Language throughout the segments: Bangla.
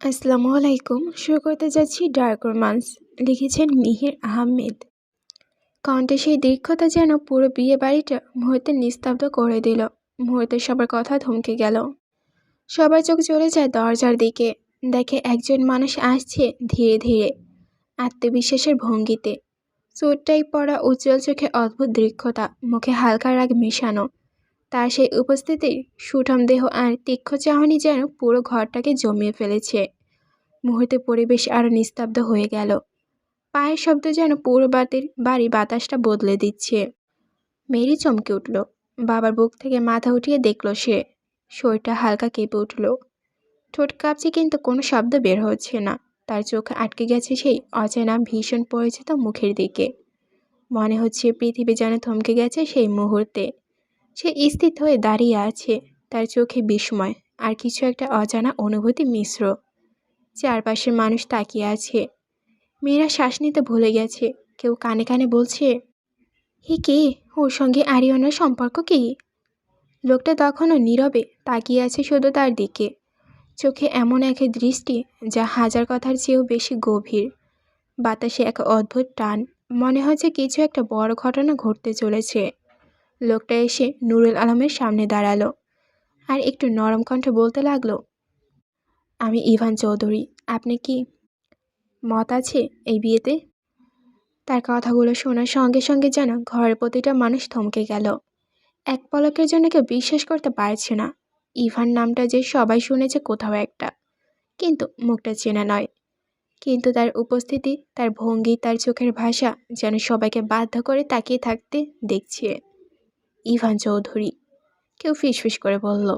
আসসালামু আলাইকুম। শুরু করতে যাচ্ছি ডার্ক রোমান্স লিখেছেন মিহির আহমেদ। কণ্ঠে সেই দীর্ঘতা যেন পুরো বিয়ে বাড়িটা মুহূর্তে নিস্তব্ধ করে দিল। মুহূর্তে সবার কথা থমকে গেল। সবার চোখ চলে যায় দরজার দিকে। দেখে একজন মানুষ আসছে ধীরে ধীরে, আত্মবিশ্বাসের ভঙ্গিতে। চোরটাই পড়া উজ্জ্বল চোখে অদ্ভুত দীর্ঘতা মুখে হালকা রাগ মেশানো। তার সেই উপস্থিতির সুঠাম দেহ আর তীক্ষ্ণ চাহনি যেন পুরো ঘরটাকে জমিয়ে ফেলেছে। মুহূর্তে পরিবেশ আরও নিস্তব্ধ হয়ে গেল। পায়ের শব্দ যেন পুরো বাতির বাড়ি বাতাসটা বদলে দিচ্ছে। মেরি চমকে উঠল। বাবার বুক থেকে মাথা উঠিয়ে দেখল সে। শরীরটা হালকা কেঁপে উঠল। ঠোঁট কাঁপছে কিন্তু কোনো শব্দ বের হচ্ছে না। তার চোখ আটকে গেছে সেই অচেনা, ভীষণ পরিচিত মুখের দিকে। মনে হচ্ছে পৃথিবী যেন থমকে গেছে সেই মুহূর্তে। সে স্থিত হয়ে দাঁড়িয়ে আছে। তার চোখে বিস্ময় আর কিছু একটা অজানা অনুভূতি মিশ্র। চারপাশের মানুষ তাকিয়ে আছে। মেয়েরা শ্বাস নিতে ভুলে গেছে। কেউ কানে কানে বলছে, হে কে? ওর সঙ্গে আরিয়ানার সম্পর্ক কি? লোকটা তখনও নীরবে তাকিয়ে আছে শুধু তার দিকে। চোখে এমন এক দৃষ্টি যা হাজার কথার চেয়েও বেশি গভীর। বাতাসে এক অদ্ভুত টান। মনে হচ্ছে কিছু একটা বড় ঘটনা ঘটতে চলেছে। লোকটা এসে নুরুল আলমের সামনে দাঁড়াল আর একটু নরম কণ্ঠে বলতে লাগল, আমি ইভান চৌধুরী, আপনি কি মত আছে এই বিয়েতে? তার কথাগুলো শোনার সঙ্গে সঙ্গে যেন ঘরের প্রতিটা মানুষ থমকে গেল। এক পলকের জন্য কেউ বিশ্বাস করতে পারছে না, ইভান নামটা যে সবাই শুনেছে কোথাও একটা, কিন্তু মুখটা চেনা নয়। কিন্তু তার উপস্থিতি, তার ভঙ্গি, তার চোখের ভাষা যেন সবাইকে বাধ্য করে তাকিয়ে থাকতে দেখছে। ইভান চৌধুরী। কেউ ফিসফিস করে বলল,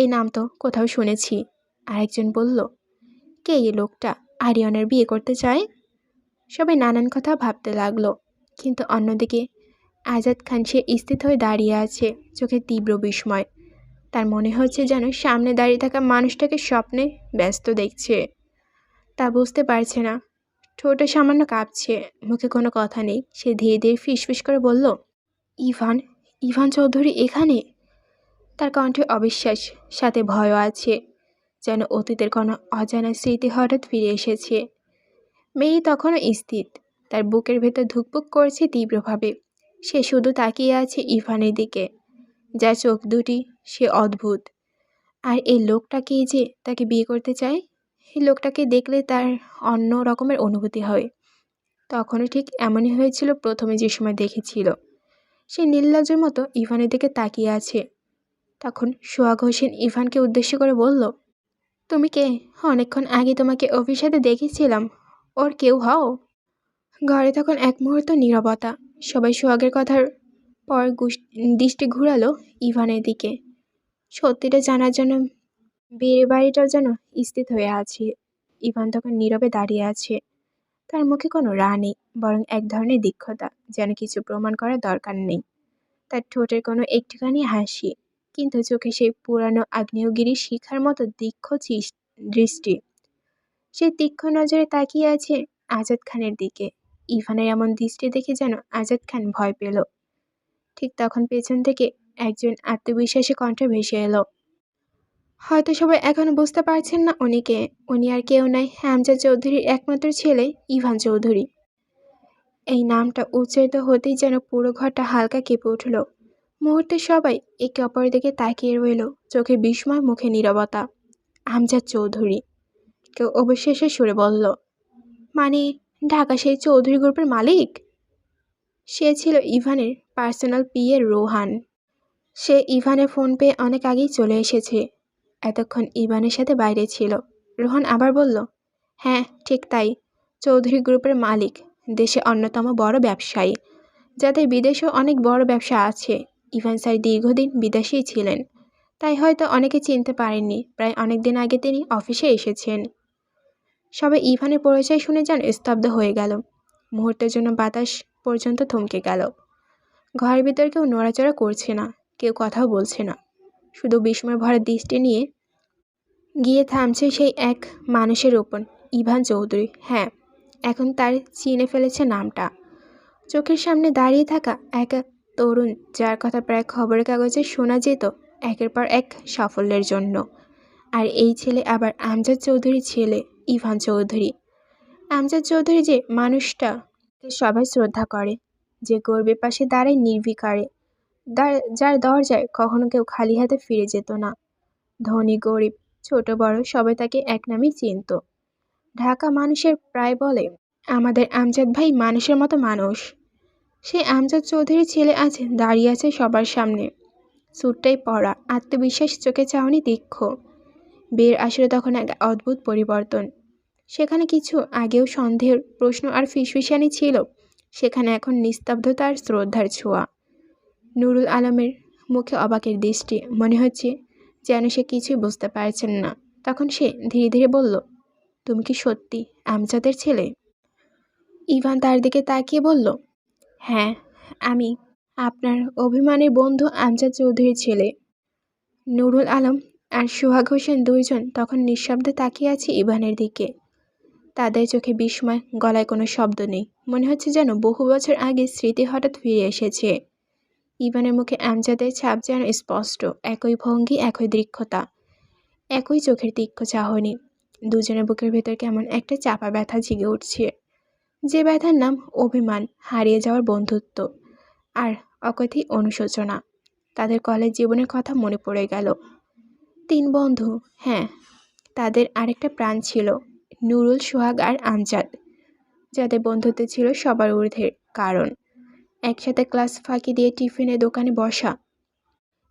এই নাম তো কোথাও শুনেছি। আরেকজন বলল, কে এই লোকটা? আরিয়নের বিয়ে করতে চায়? সবাই নানান কথা ভাবতে লাগল, কিন্তু অন্যদিকে আজাদ খান সে স্থিত হয়ে দাঁড়িয়ে আছে চোখে তীব্র বিস্ময়। তার মনে হচ্ছে যেন সামনে দাঁড়িয়ে থাকা মানুষটাকে স্বপ্নে ব্যস্ত দেখছে। তা বুঝতে পারছে না। ঠোঁটে সামান্য কাঁপছে, মুখে কোনো কথা নেই। সে ধীরে ধীরে ফিসফিস করে বলল, ইভান ইভান চৌধুরী এখানে? তার কণ্ঠে অবিশ্বাস, সাথে ভয়ও আছে, যেন অতীতের কোনো অজানা স্মৃতি হঠাৎ ফিরে এসেছে। মেয়ে তখনও স্থির, তার বুকের ভেতর ধুকপুক করছে তীব্রভাবে। সে শুধু তাকিয়ে আছে ইভানের দিকে, যার চোখ দুটি, সে অদ্ভুত। আর এই লোকটাকে যে তাকে বিয়ে করতে চায়? এই লোকটাকে দেখলে তার অন্য রকমের অনুভূতি হয়। তখনও ঠিক এমনই হয়েছিল প্রথমে যে সময় দেখেছিল। সে নির্লজ্জের মতো ইভানের দিকে তাকিয়ে আছে। তখন সোহাগ হোসেন ইভানকে উদ্দেশ্য করে বলল, তুমি কে? অনেকক্ষণ আগে তোমাকে অফিসাতে দেখেছিলাম। ওর কেউ হও? ঘরে তখন এক মুহূর্ত নীরবতা। সবাই সোহাগের কথার পর দৃষ্টি ঘুরালো ইভানের দিকে। সত্যিটা জানার জন্য বিয়ে বাড়িটাও যেন স্থিত হয়ে আছে। ইভান তখন নীরবে দাঁড়িয়ে আছে। তার মুখে কোনো রা নেই, বরং এক ধরনের দীক্ষতা, যেন কিছু প্রমাণ করার দরকার নেই। তার ঠোঁটের কোনো একটুখানি হাসি, কিন্তু চোখে সেই পুরানো আগ্নেয়গিরি শিখার মতো দীক্ষ দৃষ্টি। সে তীক্ষ্ণ নজরে তাকিয়ে আছে আজাদ খানের দিকে। ইভানের এমন দৃষ্টি দেখে যেন আজাদ খান ভয় পেল। ঠিক তখন পেছন থেকে একজন আত্মবিশ্বাসী কণ্ঠে ভেসে এলো। হয়তো সবাই এখনও বুঝতে পারছেন না উনিকে। উনি আর কেউ নাই হ্যামজা চৌধুরীর একমাত্র ছেলে ইভান চৌধুরী। এই নামটা উচ্চারিত হতেই যেন পুরো ঘরটা হালকা কেঁপে উঠল। মুহূর্তে সবাই একে অপরের দিকে তাকিয়ে রইল, চোখে বিস্ময়, মুখে নীরবতা। আমজাদ চৌধুরী। কেউ অবশেষে সুরে বলল মানে ঢাকা সেই চৌধুরী গ্রুপের মালিক? সে ছিল ইভানের পার্সোনাল পিএ রোহান। সে ইভানের ফোন পেয়ে অনেক আগেই চলে এসেছে। এতক্ষণ ইভানের সাথে বাইরে ছিল। রোহন আবার বলল হ্যাঁ ঠিক তাই। চৌধুরী গ্রুপের মালিক, দেশে অন্যতম বড় ব্যবসায়ী। যাদের বিদেশেও অনেক বড় ব্যবসা আছে। ইভান স্যার দীর্ঘদিন বিদেশেই ছিলেন। তাই হয়তো অনেকে চিনতে পারেননি, প্রায় অনেক দিন আগে তিনি অফিসে এসেছেন। সবাই ইভানের পরিচয় শুনে যান স্তব্ধ হয়ে গেল। মুহূর্তের জন্য বাতাস পর্যন্ত থমকে গেল। ঘরের ভিতর কেউ নড়াচড়া করছে না, কেউ কথাও বলছে না। শুধু বিস্ময় ভরা দৃষ্টি নিয়ে গিয়ে থামছে সেই এক মানুষের ওপর ইভান চৌধুরী। হ্যাঁ এখন তার চিনে ফেলেছে নামটা। চোখের সামনে দাঁড়িয়ে থাকা এক তরুণ, যার কথা প্রায় খবরের কাগজে শোনা যেত একের পর এক সাফল্যের জন্য। আর এই ছেলে আবার আমজাদ চৌধুরীর ছেলে, ইভান চৌধুরী। আমজাদ চৌধুরী যে মানুষটা, সবাই শ্রদ্ধা করে, যে গর্বের পাশে দাঁড়ায় নির্বিকারে। যার দরজায় কখনো কেউ খালি হাতে ফিরে যেত না। ধনী, গরিব, ছোট, বড় সবাই তাকে এক নামেই চিনত। ঢাকা মানুষের প্রায় বলে, আমাদের আমজাদ ভাই মানুষের মতো মানুষ। সেই আমজাদ চৌধুরীর ছেলে আজ দাঁড়িয়ে আছে সবার সামনে। স্যুটটাই পরা আত্মবিশ্বাস, চোখে চাওনি দীক্ষ বের আসলে তখন এক অদ্ভুত পরিবর্তন। সেখানে কিছু আগেও সন্দেহের প্রশ্ন আর ফিসফিসানি ছিল। সেখানে এখন নিস্তব্ধতা আর শ্রদ্ধার ছোঁয়া। নুরুল আলমের মুখে অবাকের দৃষ্টি। মনে হচ্ছে যেন সে কিছুই বুঝতে পারছেন না। তখন সে ধীরে ধীরে বলল, তুমি কি সত্যি আমজাদের ছেলে? ইভান তার দিকে তাকিয়ে বলল হ্যাঁ আমি আপনার অভিমানের বন্ধু আমজাদ চৌধুরীর ছেলে। নুরুল আলম আর সোহাগ হোসেন দুইজন তখন নিঃশব্দে তাকিয়ে আছে ইভানের দিকে। তাদের চোখে বিস্ময়, গলায় কোনো শব্দ নেই। মনে হচ্ছে যেন বহু বছর আগে স্মৃতি হঠাৎ ফিরে এসেছে। ইভানের মুখে আমজাদের ছাপ যেন স্পষ্ট, একই ভঙ্গি, একই দৃক্ষতা, একই চোখের তীক্ষ্ণ চাহনি। দুজনের বুকের ভেতর কেমন একটা চাপা ব্যথা জেগে উঠছে। যে ব্যথার নাম অভিমান, হারিয়ে যাওয়ার বন্ধুত্ব আর অকথি অনুশোচনা। তাদের কলেজ জীবনের কথা মনে পড়ে গেল। তিন বন্ধু হ্যাঁ তাদের আরেকটা প্রাণ ছিল, নুরুল, সোহাগ আর আমজাদ, যাদের বন্ধুত্ব ছিল সবার ঊর্ধ্বের কারণ। একসাথে ক্লাস ফাঁকি দিয়ে টিফিনে দোকানে বসা।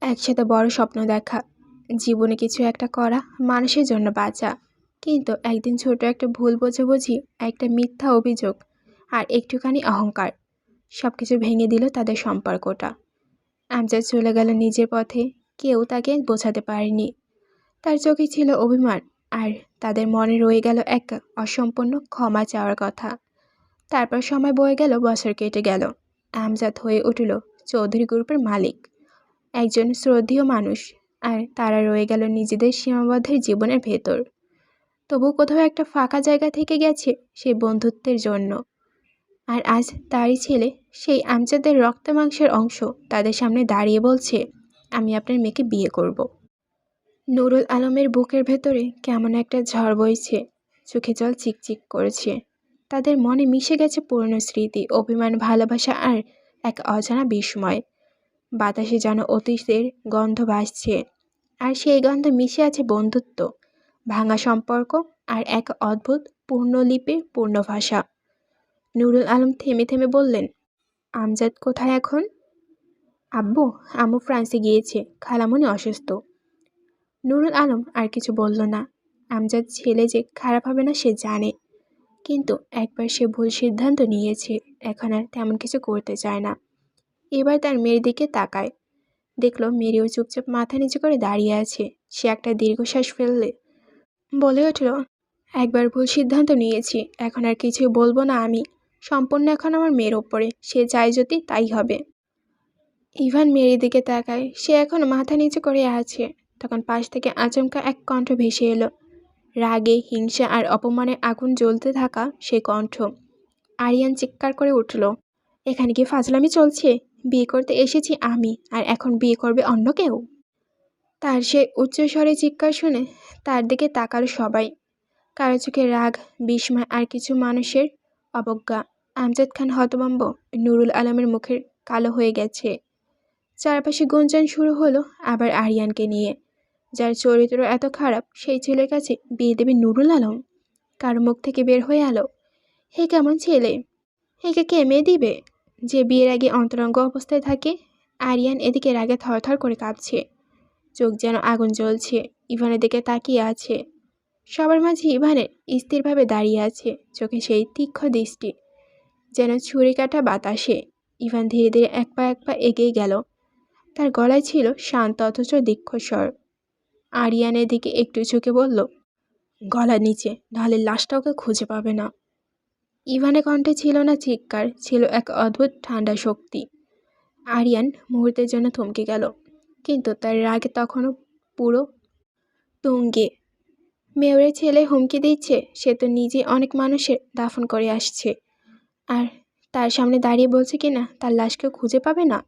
একসাথে বড় স্বপ্ন দেখা। জীবনে কিছু একটা করা মানুষের জন্য বাঁচা। কিন্তু একদিন ছোট একটা ভুল বোঝাবুঝি, একটা মিথ্যা অভিযোগ আর একটুখানি অহংকার সব কিছু ভেঙে দিল তাদের সম্পর্কটা। আমজাদ চলে গেল নিজের পথে, কেউ তাকে বোঝাতে পারেনি। তার চোখে ছিল অভিমান আর তাদের মনে রয়ে গেল এক অসম্পূর্ণ ক্ষমা চাওয়ার কথা। তারপর সময় বয়ে গেল, বছর কেটে গেল। আমজাদ হয়ে উঠল চৌধুরী গ্রুপের মালিক। একজন শ্রদ্ধীয় মানুষ আর তারা রয়ে গেল নিজেদের সীমাবদ্ধের জীবনের ভেতর। তবু কোথাও একটা ফাঁকা জায়গা থেকে গেছে সেই বন্ধুত্বের জন্য। আর আজ তারই ছেলে, সেই আমজাদের রক্ত মাংসের অংশ তাদের সামনে দাঁড়িয়ে বলছে, আমি আপনার মেয়েকে বিয়ে করব। নুরুল আলমের বুকের ভেতরে কেমন একটা ঝড় বইছে, চোখে জল চিকচিক করেছে। তাদের মনে মিশে গেছে পুরনো স্মৃতি, অভিমান, ভালোবাসা আর এক অজানা বিস্ময়। বাতাসে যেন অতীতের গন্ধ ভাসছে আর সেই গন্ধ মিশে আছে বন্ধুত্ব, ভাঙা সম্পর্ক আর এক অদ্ভুত পূর্ণলিপির পূর্ণ ভাষা। নুরুল আলম থেমে থেমে বললেন, আমজাদ কোথায় এখন? আব্বু, আম্মু ফ্রান্সে গিয়েছে খালামণি অসুস্থ। নুরুল আলম আর কিছু বলল না। আমজাদ ছেলে যে খারাপ হবে না সে জানে। কিন্তু একবার সে ভুল সিদ্ধান্ত নিয়েছে, এখন আর তেমন কিছু করতে চায় না। এবার তার মেয়ের দিকে তাকায়। দেখল মেরিও চুপচাপ মাথা নিচু করে দাঁড়িয়ে আছে। সে একটা দীর্ঘশ্বাস ফেললে বলে উঠল, একবার ভুল সিদ্ধান্ত নিয়েছি, এখন আর কিছুই বলব না আমি। সম্পূর্ণ এখন আমার মেয়ের ওপরে। সে চাই যদি তাই হবে। ইভান মেরির দিকে তাকায়। সে এখন মাথা নিচু করে আছে। তখন পাশ থেকে আচমকা এক কণ্ঠ ভেসে এলো। রাগে, হিংসা আর অপমানে আগুন জ্বলতে থাকা সে কণ্ঠ। আরিয়ান চিৎকার করে উঠল, এখানে কি ফাজলামি চলছে? বিয়ে করতে এসেছি আমি, আর এখন বিয়ে করবে অন্য কেউ? তার সে উচ্চস্বরে চিৎকার শুনে তার দিকে তাকালো সবাই। কারও চোখে রাগ, বিস্ময় আর কিছু মানুষের অবজ্ঞা। আমজাদ খান হতবম্ব নুরুল আলমের মুখের কালো হয়ে গেছে। চারপাশে গুঞ্জন শুরু হলো আবার আরিয়ানকে নিয়ে। যার চরিত্র এত খারাপ, সেই ছেলের কাছে বিয়ে দেবে নুরুল আলম। কার মুখ থেকে বের হয়ে আলো হে কেমন ছেলে? হেকে কে মেয়ে দিবে? যে বিয়ের আগে অন্তরঙ্গ অবস্থায় থাকে, আরিয়ান এদিকে রাগে থরথর করে কাঁপছে চোখ যেন আগুন জ্বলছে, ইভানের দিকে তাকিয়ে আছে। সবার মাঝে ইভানের স্থিরভাবে দাঁড়িয়ে আছে, চোখে সেই তীক্ষ্ণ দৃষ্টি। যেন ছুরি কাটা বাতাসে, ইভান ধীরে ধীরে এক পা এক পা এগিয়ে গেল। তার গলায় ছিল শান্ত অথচ দীক্ষস্বর আরিয়ানের দিকে একটু ঝুঁকে বলল গলা নিচে, নাহলে লাশটা ওকে খুঁজে পাবে না। ইভানের কণ্ঠে ছিল না চিৎকার, ছিল এক অদ্ভুত ঠান্ডা শক্তি। আরিয়ান মুহূর্তের জন্য থমকে গেল, কিন্তু তার রাগে তখনও পুরো তুঙ্গে। মেয়রের ছেলে হুমকি দিচ্ছে, সে তো নিজে অনেক মানুষের দাফন করে আসছে। আর তার সামনে দাঁড়িয়ে বলছে কি না তার লাশকে খুঁজে পাবে না?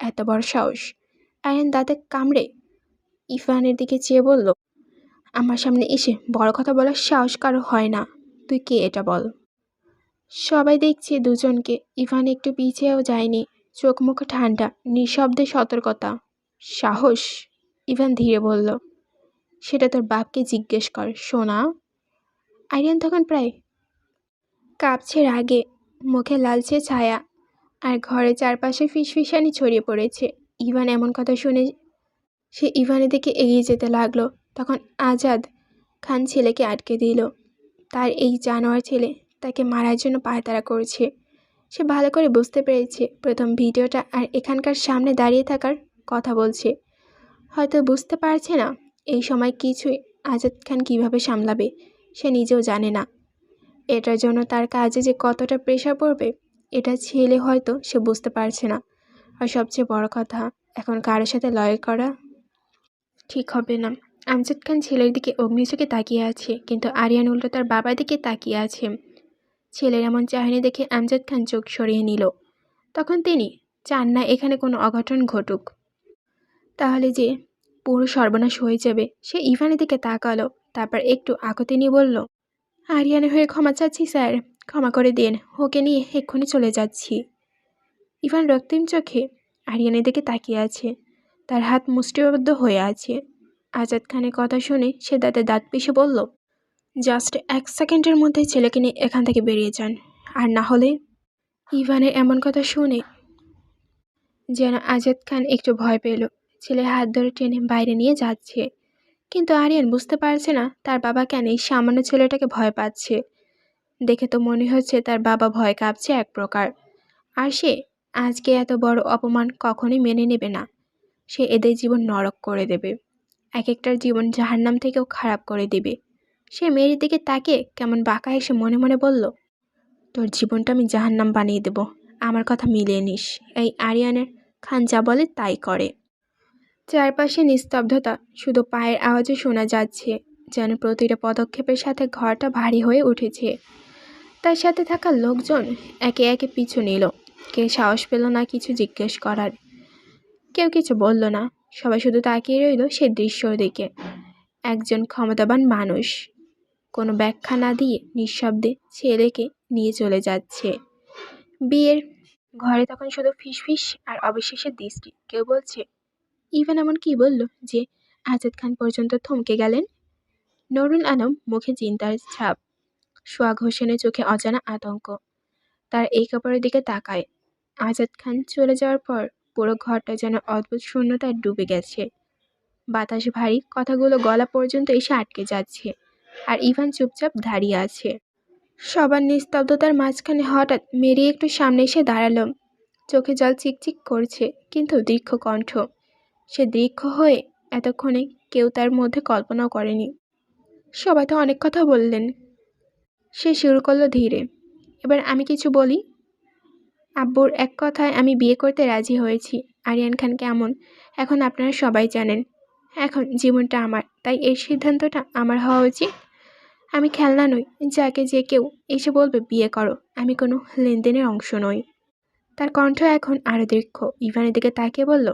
এত বড় সাহস। আয়ান দাঁতে কামড়ে ইফানের দিকে চেয়ে বলল, আমার সামনে এসে বড় কথা বলার সাহস কারও হয় না। তুই কে এটা বল? সবাই দেখছে দুজনকে। ইভান একটু পিছিয়েও যায়নি। চোখ মুখ ঠান্ডা, নিঃশব্দে সতর্কতা। সাহস, ইভান ধীরে বলল। সেটা তোর বাপকে জিজ্ঞেস কর, সোনা। আরিয়ান তখন প্রায় কাঁপছে রাগে, মুখে লালচে ছায়া, আর ঘরের চারপাশে ফিসফিসানি ছড়িয়ে পড়েছে। ইভান এমন কথা শুনে সে ইভানের দিকে এগিয়ে যেতে লাগল। তখন আজাদ খান ছেলেকে আটকে দিল। তার এই জানোয়ার ছেলে তাকে মারার জন্য পায়তারা করছে। সে ভালো করে বুঝতে পেরেছে প্রথম ভিডিওটা আর এখানকার সামনে দাঁড়িয়ে থাকার কথা বলছে। হয়তো বুঝতে পারছে না এই সময় কিছুই আজাদ খান কীভাবে সামলাবে, সে নিজেও জানে না। এটার জন্য তার কাজে যে কতটা প্রেশার পড়বে, এটা ছেলে হয়তো সে বুঝতে পারছে না। আর সবচেয়ে বড় কথা, এখন কারোর সাথে লড়াই করা ঠিক হবে না। আমজাদ খান ছেলের দিকে অগ্নিচোখে তাকিয়ে আছে, কিন্তু আরিয়ান উল্টো তার বাবার দিকে তাকিয়ে আছে। ছেলের এমন চাহনি দেখে আমজাদ খান চোখ সরিয়ে নিল। তখন তিনি, চান না, এখানে কোনো অঘটন ঘটুক। তাহলে যে, পুরো সর্বনাশ হয়ে যাবে। সে ইভানের দিকে তাকালো, তারপর একটু আকতি নিয়ে বলল, আরিয়ানের হয়ে ক্ষমা চাচ্ছি, স্যার। ক্ষমা করে দিন। ওকে নিয়ে এক্ষুনি চলে যাচ্ছি। ইভান রক্তিম চোখে আরিয়ানের দিকে তাকিয়ে আছে। তার হাত মুষ্টিবদ্ধ হয়ে আছে। আজাদ খানের কথা শুনে সে দাঁতে দাঁত পিষে বলল, জাস্ট এক সেকেন্ডের মধ্যে ছেলেকে নিয়ে এখান থেকে বেরিয়ে যান। আর না হলে ইভানের এমন কথা শুনে যেন আজাদ খান একটু ভয় পেল। ছেলের হাত ধরে টেনে বাইরে নিয়ে যাচ্ছে। কিন্তু আরিয়ান বুঝতে পারছে না তার বাবা কেন এই সামান্য ছেলেটাকে ভয় পাচ্ছে। দেখে তো মনে হচ্ছে তার বাবা ভয় কাঁপছে এক প্রকার। আর সে আজকে এত বড় অপমান কখনোই মেনে নেবে না। সে এদের জীবন নরক করে দেবে। এক একটার জীবন জাহান্নাম থেকেও খারাপ করে দেবে। সে মেয়ের দিকে তাকে কেমন বাঁকা এসে মনে মনে বলল, তোর জীবনটা আমি জাহান্নাম বানিয়ে দেব। আমার কথা মিলিয়ে নিস। এই আরিয়ানের খান যা বলে তাই করে চারপাশে নিস্তব্ধতা, শুধু পায়ের আওয়াজে শোনা যাচ্ছে যেন প্রতিটা পদক্ষেপের সাথে ঘরটা ভারী হয়ে উঠেছে। তার সাথে থাকা লোকজন একে একে পিছু নিল। কে সাহস পেল না কিছু জিজ্ঞেস করার। কেউ কিছু বলল না। সবাই শুধু তাকিয়ে রইল সে দৃশ্যর দিকে। একজন ক্ষমতাবান মানুষ। কোনো ব্যাখ্যা না দিয়ে নিঃশব্দে ছেলেকে নিয়ে চলে যাচ্ছে। বিয়ের ঘরে তখন শুধু ফিসফিস আর অবিশ্বাসের দৃষ্টি। কেউ বলছে, ইভেন এমন কি বলল যে আজাদ খান পর্যন্ত থমকে গেলেন? নরুল আলম মুখে চিন্তার ছাপ। সোয়াগ হোসেনের চোখে অজানা আতঙ্ক। তার এই কাপড়ের দিকে তাকায়। আজাদ খান চলে যাওয়ার পর পুরো ঘরটা যেন অদ্ভুত শূন্যতায় ডুবে গেছে। বাতাস ভারী, কথাগুলো গলা পর্যন্ত এসে আটকে যাচ্ছে আর ইভান চুপচাপ দাঁড়িয়ে আছে। সবার নিস্তব্ধতার মাঝখানে হঠাৎ মেরি একটু সামনে এসে দাঁড়াল। চোখে জল চিকচিক করছে, কিন্তু দীর্ঘ কণ্ঠ। সে দীর্ঘ হয়ে এতক্ষণে কেউ তার মধ্যে কল্পনাও করেনি। সবাই তো অনেক কথা বললেন। সে শুরু করল ধীরে। এবার আমি কিছু বলি? আব্বুর এক কথায় আমি বিয়ে করতে রাজি হয়েছি। আরিয়ান খান কেমন? এখন আপনারা সবাই জানেন। এখন জীবনটা আমার, তাই এই সিদ্ধান্তটা আমার হওয়া উচিত। আমি খেলনা নই, যাকে যে কেউ এসে বলবে বিয়ে করো, আমি কোনো লেনদেনের অংশ নই। তার কণ্ঠ এখন আরও দীর্ঘ। ইভানের দিকে তাকিয়ে বলল,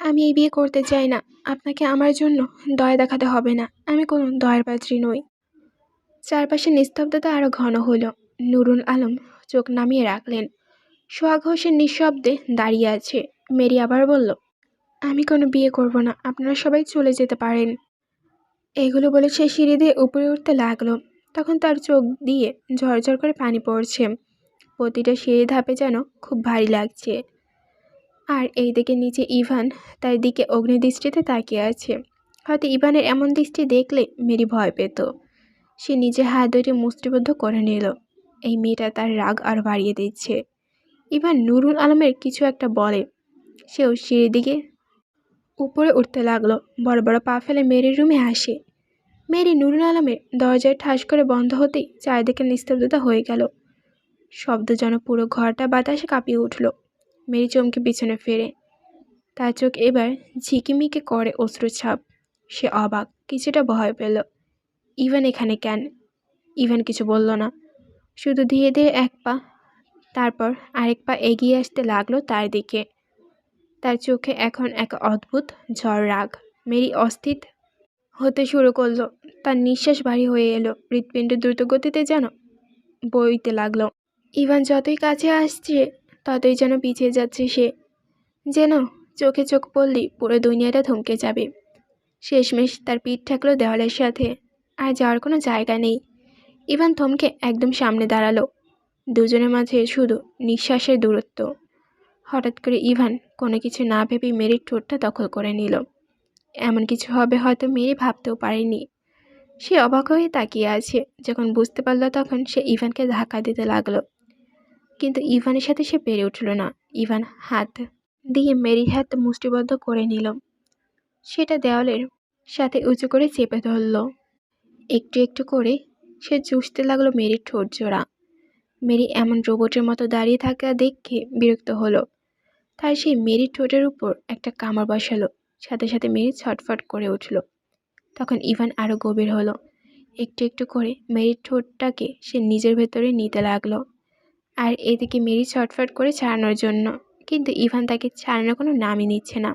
আমি এই বিয়ে করতে চাই না। আপনাকে আমার জন্য দয়া দেখাতে হবে না। আমি কোনো দয়ার পাত্রী নই। চারপাশে নিস্তব্ধতা আরও ঘন হলো। নুরুল আলম চোখ নামিয়ে রাখলেন। সোহাগ হোসেন নিঃশব্দে দাঁড়িয়ে আছে। মেরি আবার বলল, আমি কোনো বিয়ে করব না, আপনারা সবাই চলে যেতে পারেন। এগুলো বলে সে সিঁড়ি দিয়ে উপরে উঠতে লাগল। তখন তার চোখ দিয়ে ঝরঝর করে পানি পড়ছে। প্রতিটা সিঁড়ি ধাপে যেন খুব ভারী লাগছে। আর এই দিকে নিচে ইভান তার দিকে অগ্নিদৃষ্টিতে তাকিয়ে আছে। হয়তো ইভানের এমন দৃষ্টি দেখলে মেরি ভয় পেত। সে নিজে হাত দুটি মুষ্টিবদ্ধ করে নিল। এই মেয়েটা তার রাগ আর বাড়িয়ে দিচ্ছে। ইভান নুরুল আলমের কিছু একটা বলে। সেও সিঁড়ির দিকে উপরে উঠতে লাগল। বড় বড় পা ফেলে মেরির রুমে আসে। মেরি নুরুল আলমের দরজায় ঠাস করে বন্ধ হতেই চারিদিকে নিস্তব্ধতা হয়ে গেল। শব্দ যেন পুরো ঘরটা বাতাসে কাঁপিয়ে উঠল। মেরি চমকে পিছনে ফেরে। তার চোখ এবার ঝিকিমিকে করে অশ্রুছাপ সে অবাক, কিছুটা ভয় পেল। ইভেন এখানে কেন? ইভেন কিছু বলল না। শুধু ধীরে ধীরে এক পা তারপর আরেক পা এগিয়ে আসতে লাগল তার দিকে। তার চোখে এখন এক অদ্ভুত ঝড় রাগ। মেরি অস্থিত হতে শুরু করল। তার নিঃশ্বাস ভারী হয়ে এলো। হৃৎপিণ্ড দ্রুত গতিতে যেন বইতে লাগল। ইভান যতই কাছে আসছে, ততই যেন পিছিয়ে যাচ্ছে সে। যেন চোখে চোখ পড়লেই পুরো দুনিয়াটা থমকে যাবে। শেষমেশ তার পিঠ ঠেকলো দেওয়ালের সাথে। আর যাওয়ার কোনো জায়গা নেই। ইভান থমকে একদম সামনে দাঁড়াল। দুজনের মাঝে শুধু নিঃশ্বাসের দূরত্ব। হঠাৎ করে ইভান কোনো কিছু না ভেবেই মেরির ঠোঁটটা দখল করে নিল। এমন কিছু হবে হয়তো মেরি ভাবতেও পারেনি। সে অবাক হয়ে তাকিয়ে আছে। যখন বুঝতে পারল তখন সে ইভানকে ধাক্কা দিতে লাগল। কিন্তু ইভানের সাথে সে পেরে উঠল না। ইভান হাত দিয়ে মেরির হাত মুষ্টিবদ্ধ করে নিল। সেটা দেওয়ালের সাথে উঁচু করে চেপে ধরল। একটু একটু করে সে চুষতে লাগল মেরির ঠোঁট জোড়া। মেরি এমন রোবটের মতো দাঁড়িয়ে থাকা দেখে বিরক্ত হলো। তাই সে মেরির ঠোঁটের উপর একটা কামড় বসালো, সাথে সাথে মেরি ছটফট করে উঠল। তখন ইভান আরও গভীর হলো। একটু একটু করে মেরির ঠোঁটটাকে সে নিজের ভেতরে নিতে লাগল। আর এদিকে মেরি ছটফট করে ছাড়ানোর জন্য, কিন্তু ইভান তাকে ছাড়ানোর কোনো নামই নিচ্ছে না।